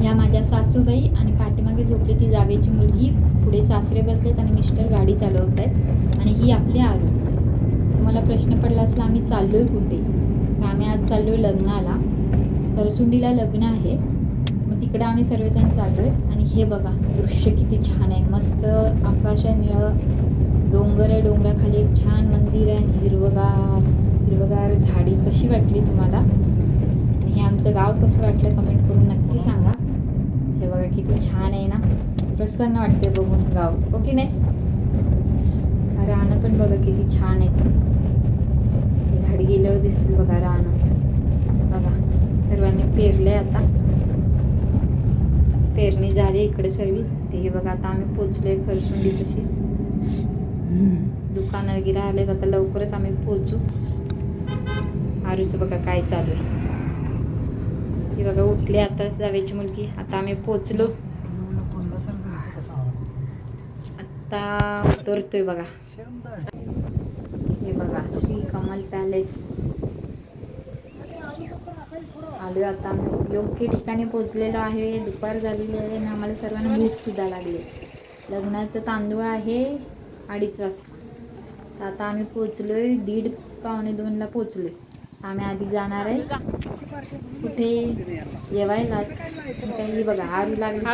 ह्या माझ्या सासूबाई आणि पाठीमागे झोपली ती जावेची मुलगी पुढे सासरे बसलेत आणि मिस्टर गाडी चालवत आहेत आणि ही आपली आरू. तुम्हाला प्रश्न पडला असला आम्ही चाललो आहे कुठे? तर आम्ही आज चाललो आहे लग्नाला? करसुंडीला लग्न आहे. मग तिकडे आम्ही सर्वजण चाललो आहे आणि हे बघा दृश्य किती छान आहे. मस्त आकाश आहे निळं डोंगर आहे डोंगराखाली एक छान मंदिर आहे हिरवगार हिरवगार झाडी. कशी वाटली तुम्हाला? आमचं गाव कसं वाटलं कमेंट करून नक्की सांगा. हे बघा किती छान आहे ना. प्रसन्न वाटते बघून गाव. हो ओके नाही? रानं पण बघा किती छान आहे झाड गेल्यावर दिसतील बघा रानं बघा सर्वांनी पेरले आता. पेरणी झाली इकडे सर्वी. ते हे बघा आता आम्ही पोचलोय खरसुंडी तशीच. दुकानं वगैरे आले आता लवकरच आम्ही पोचू. आरूचं बघा काय चालू आहे. ती बघा उठली आता जावेची मुलगी. आता आम्ही पोचलो. आता उतरतोय बघा. हे बघा श्री कमल पॅलेस आलो आता आम्ही. योग्य ठिकाणी पोचलेलो आहे. दुपार झालेली आहे आणि आम्हाला सर्वांना भूक सुद्धा लागली. आहे. लग्नाचं तांदूळ आहे अडीच वाजता. तर आता आम्ही पोचलोय. दीड पावणे दोनला पोचलोय. आम्ही आधी जाणार आहे. कुठे जेवायलाच काही बघा आरू लागली.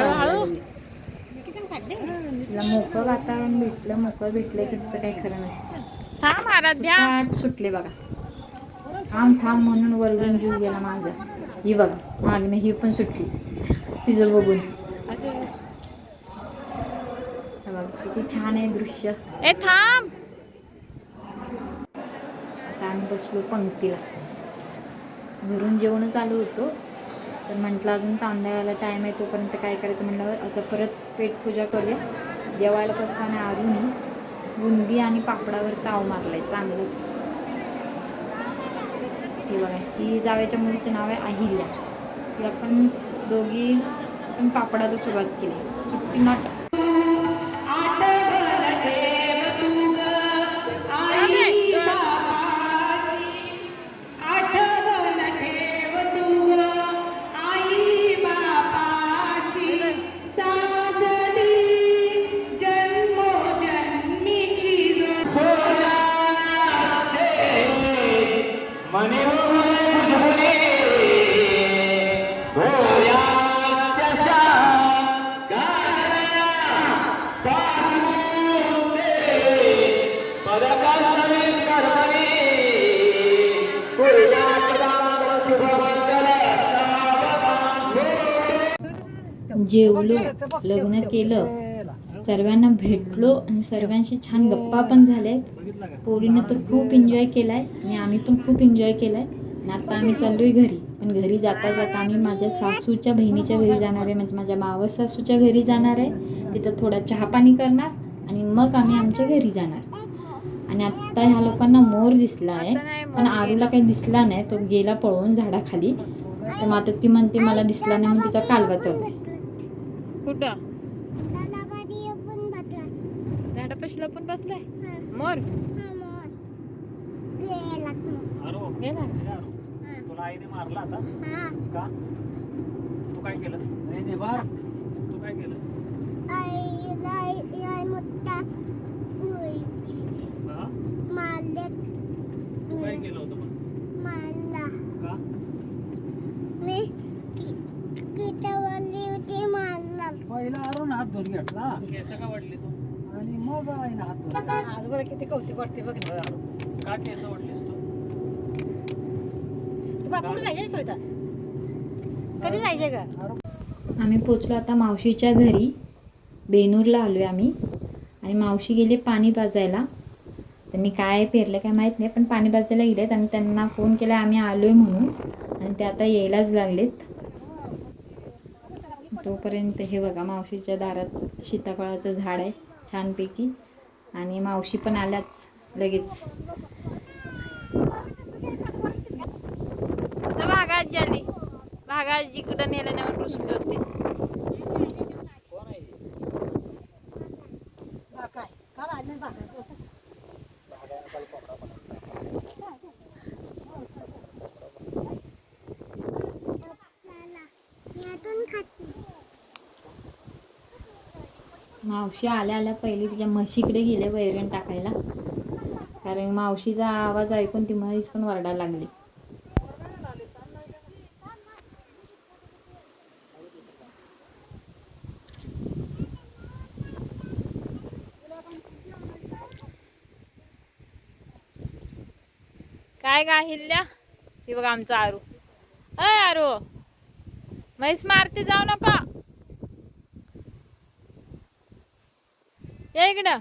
तिला मोकळं वातावरण भेटलं मोकळं भेटलं की तिचं काही खरं नसतं. थांब आराध्या सुसाट सुटले बघा. थांब थांब म्हणून वरडून जीव गेला माझा. ही बघा मागणे ही पण सुटली. तिचं बघून. बघा किती छान आहे दृश्य. ए थांब. आम्ही बसलो पंक्तीला. घरून जेवण चालू होतो. तर म्हटलं अजून तांदळाला टाईम आहे तोपर्यंत काय करायचं म्हटल्यावर आता परत पेटपूजा करूया. जेवायला बसताना अजूनही बुंदी आणि पापडावर ताव मारलाय चांगलंच. हे बघा ही जावेच्या मुलीचं नाव आहे अहिल्या. ती आपण दोघी पण पापडाला सुरुवात केली. सुट्टी नाट. जेवलो लग्न केलं. सर्वांना भेटलो आणि सर्वांशी छान गप्पा पण झाल्यात. पोरीनं तर खूप एन्जॉय केलाय आणि आम्ही पण खूप एन्जॉय केलाय. आणि आता आम्ही चाललोय घरी. पण घरी जाता जाता आम्ही माझ्या सासूच्या बहिणीच्या घरी जाणार आहे. म्हणजे माझ्या मावस सासूच्या घरी जाणार आहे. तिथं थोडा चहा पाणी करणार आणि मग आम्ही आमच्या घरी जाणार. आणि आत्ता ह्या लोकांना मोर दिसला आहे. पण आरूला काही दिसला नाही. तो गेला पळून झाडाखाली. तर मग आता ती म्हणते मला दिसला नाही मग तिचा कालवा चालू आहे कुठं? झाडापाशीला पण बसलाय? मोर. गेला तुला आईने मारला आता? का? तू काय केलं? तू काय केलं? हा? तू काय केलं होतं मग? का? पहिला आरून हात धुवून घेतला. केस का वाढली तू? आणि मग आईनं हात धुवून किती कौतिक वाटते बघ. का केस वाढलीस तू. बापूड जायचे कधी जायचे का आम्ही पोचलो आता मावशीच्या घरी. बेनूरला आलो आहे आम्ही. आणि मावशी गेली पाणी पाजायला. त्यांनी काय पेरलं काय माहीत नाही पण पाणी पाजायला गेलेत आणि त्यांना फोन केला आम्ही आलो आहे म्हणून. आणि ते आता यायलाच लागलेत. तोपर्यंत हे बघा मावशीच्या दारात सीताफळाचं झाड आहे. छानपैकी. आणि मावशी पण आल्याच लगेच. भागाजी आली. भागाजी कुठं नेलं नाही रुसले होते. मावशी आल्या आल्या पहिले तिच्या म्हशीकडे गेले वैरण टाकायला. कारण मावशीचा आवाज ऐकून ती म्हैस पण वरडायला लागली. काय गाहिल्या हे बघ बघा आमचा आरू. अय आरू म्हैस मारते जाऊ नका. ये इकडं.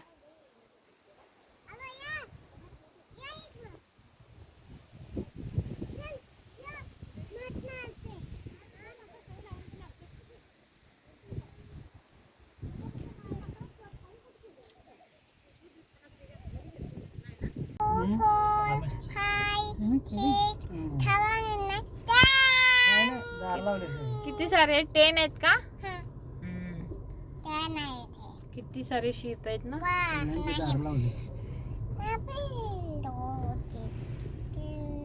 किती सारे? टेन आहेत का? हम्म. किती सारे शीप आहेत ना?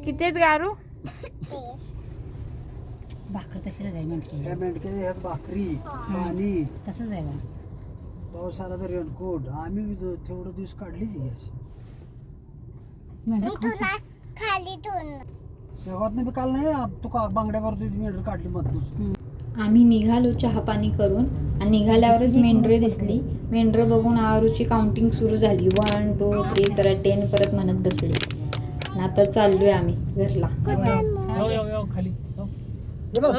किती आहेत गारू? भाकर तशीच आहे मेंढकी. या मेंढक्या ह्यात भाकरी पाणी. तसंच आहे आला तर रेनकोट. आम्ही बी दो- तेवढं दिवस काढली की अशी मेंढक शेवटनं बी काल नाही आप- तू का बांगड्यावर तुझी मेंढर काढली मधून आम्ही निघालो चहा पाणी करून आणि निघाल्यावरच मेंढरे दिसली. मेंढरं बघून आरूची काउंटिंग सुरू झाली. वन टू थ्री तर टेन परत म्हणत बसली. आणि आता चाललोय आम्ही घरला. हो. हे हो, हे.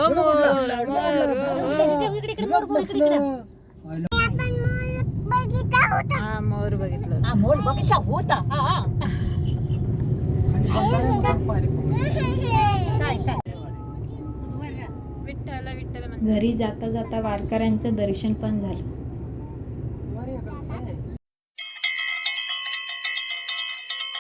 मोर, हे. हा हा बघितला होता. घरी जाता जाता वारकऱ्यांचं दर्शन पण झालं.